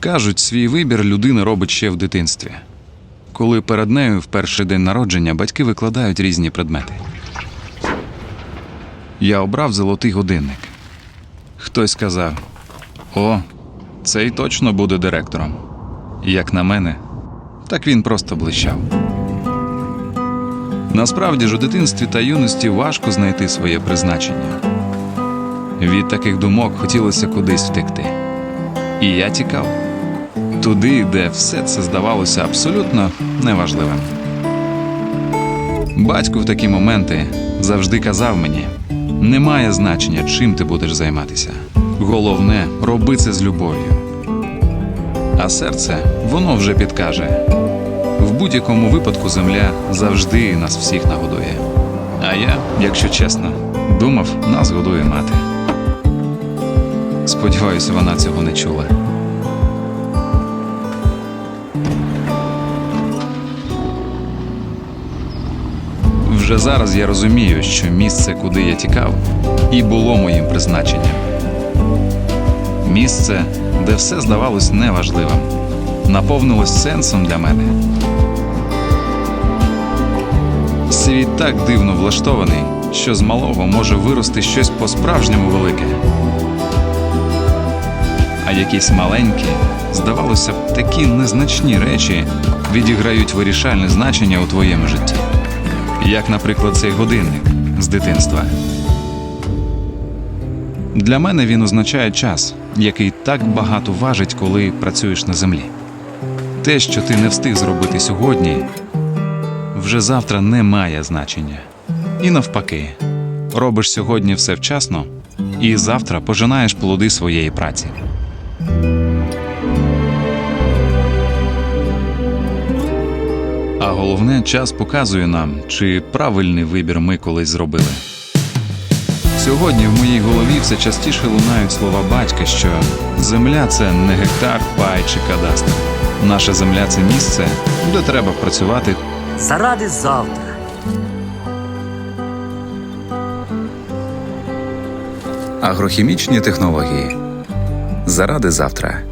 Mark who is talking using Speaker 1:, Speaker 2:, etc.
Speaker 1: Кажуть, свій вибір людина робить ще в дитинстві. Коли перед нею в перший день народження батьки викладають різні предмети. Я обрав золотий годинник. Хтось сказав: О, цей точно буде директором. Як на мене, так він просто блищав. Насправді ж у дитинстві та юності важко знайти своє призначення. Від таких думок хотілося кудись втекти. І я тікав туди, де все це здавалося абсолютно неважливим. Батько в такі моменти завжди казав мені: немає значення, чим ти будеш займатися. Головне, роби це з любов'ю. А серце воно вже підкаже. В будь-якому випадку земля завжди нас всіх нагодує. А я, якщо чесно, думав, нас годує мати. Сподіваюся, вона цього не чула. Вже зараз я розумію, що місце, куди я тікав, і було моїм призначенням. Місце, де все здавалось неважливим, наповнилось сенсом для мене. Світ так дивно влаштований, що з малого може вирости щось по-справжньому велике. А якісь маленькі, здавалося б, такі незначні речі відіграють вирішальне значення у твоєму житті. Як, наприклад, цей годинник з дитинства. Для мене він означає час, який так багато важить, коли працюєш на землі. Те, що ти не встиг зробити сьогодні, вже завтра не має значення. І навпаки, робиш сьогодні все вчасно, і завтра пожинаєш плоди своєї праці. А головне, час показує нам, чи правильний вибір ми колись зробили. Сьогодні в моїй голові все частіше лунають слова батька, що земля це не гектар, пай чи кадастр. Наша земля це місце, де треба працювати
Speaker 2: Заради завтра.
Speaker 1: Агрохімічні технології заради завтра.